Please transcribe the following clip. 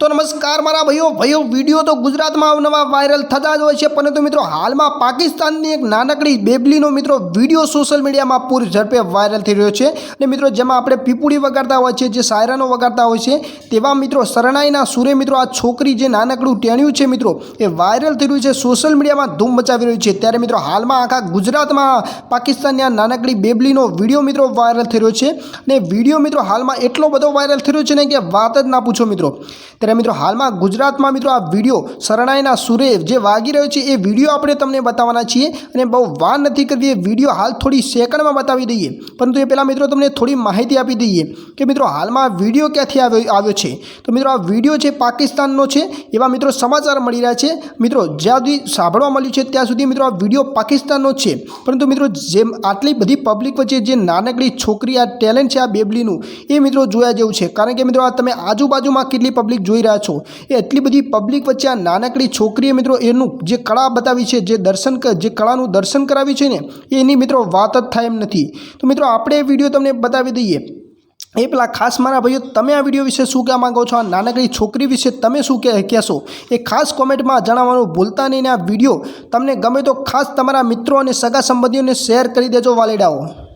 તો નમસ્કાર મારા ભાઈઓ ભાઈઓ, વીડિયો તો ગુજરાતમાં અવનવા વાયરલ થતા જ હોય છે. પરંતુ મિત્રો, હાલમાં પાકિસ્તાનની એક નાનકડી બેબલીનો મિત્રો વીડિયો સોશિયલ મીડિયામાં પૂરી ઝડપે વાયરલ થઈ રહ્યો છે. અને મિત્રો, જેમાં આપણે પીપુડી વગાડતા હોય છે, જે સાયરનો વગાડતા હોય છે, તેવા મિત્રો શરણાઈના સૂર્ય મિત્રો, આ છોકરી જે નાનકડું ટેણ્યું છે મિત્રો, એ વાયરલ થઈ રહ્યું છે, સોશિયલ મીડિયામાં ધૂમ મચાવી રહ્યું છે. ત્યારે મિત્રો, હાલમાં આખા ગુજરાતમાં પાકિસ્તાનની આ નાનકડી બેબલીનો વીડિયો મિત્રો વાયરલ થઈ રહ્યો છે. અને વીડિયો મિત્રો, હાલમાં એટલો બધો વાયરલ થઈ રહ્યો છે ને કે વાત જ ના પૂછો મિત્રો. ત્યારે મિત્રો હાલમાં ગુજરાતમાં મિત્રો આ વીડિયો શરણાઈના સુરેવ જે વાગી રહ્યો છે એ વીડિયો આપણે તમને બતાવવાના છીએ અને બહુ વાર નથી કરવી એ વીડિયો હાલ થોડી સેકન્ડમાં બતાવી દઈએ. પરંતુ એ પહેલાં મિત્રો તમને થોડી માહિતી આપી દઈએ કે મિત્રો હાલમાં આ વીડિયો ક્યાંથી આવ્યો આવ્યો છે. તો મિત્રો આ વીડિયો છે પાકિસ્તાનનો છે, એવા મિત્રો સમાચાર મળી રહ્યા છે. મિત્રો જ્યાં સુધી સાંભળવા મળ્યું છે ત્યાં સુધી મિત્રો આ વીડિયો પાકિસ્તાનનો છે. પરંતુ મિત્રો જેમ આટલી બધી પબ્લિક વચ્ચે જે નાનકડી છોકરી, આ ટેલેન્ટ છે આ બેબલીનું, એ મિત્રો જોયા જેવું છે. કારણ કે મિત્રો આ તમે આજુબાજુમાં કેટલી પબ્લિક જોઈ રહ્યા છો. એ એટલી બધી પબ્લિક વચ્ચે આ નાનકડી છોકરીએ મિત્રો એનું જે કળા બતાવી છે, જે દર્શન જે કળાનું દર્શન કરાવી છે ને, એની મિત્રો વાત જ થાય એમ નથી. તો મિત્રો આપણે એ વીડિયો તમને બતાવી દઈએ. એ પેલા ખાસ મારા ભાઈઓ, તમે આ વીડિયો વિશે શું કહેવા માંગો છો? આ નાનકડી છોકરી વિશે તમે શું કહે, કહેશો? એ ખાસ કોમેન્ટમાં જણાવવાનું ભૂલતા નહીં આ વીડિયો તમને ગમે તો ખાસ તમારા મિત્રો અને સગા સંબંધીઓને શેર કરી દેજો વાલેડાઓ.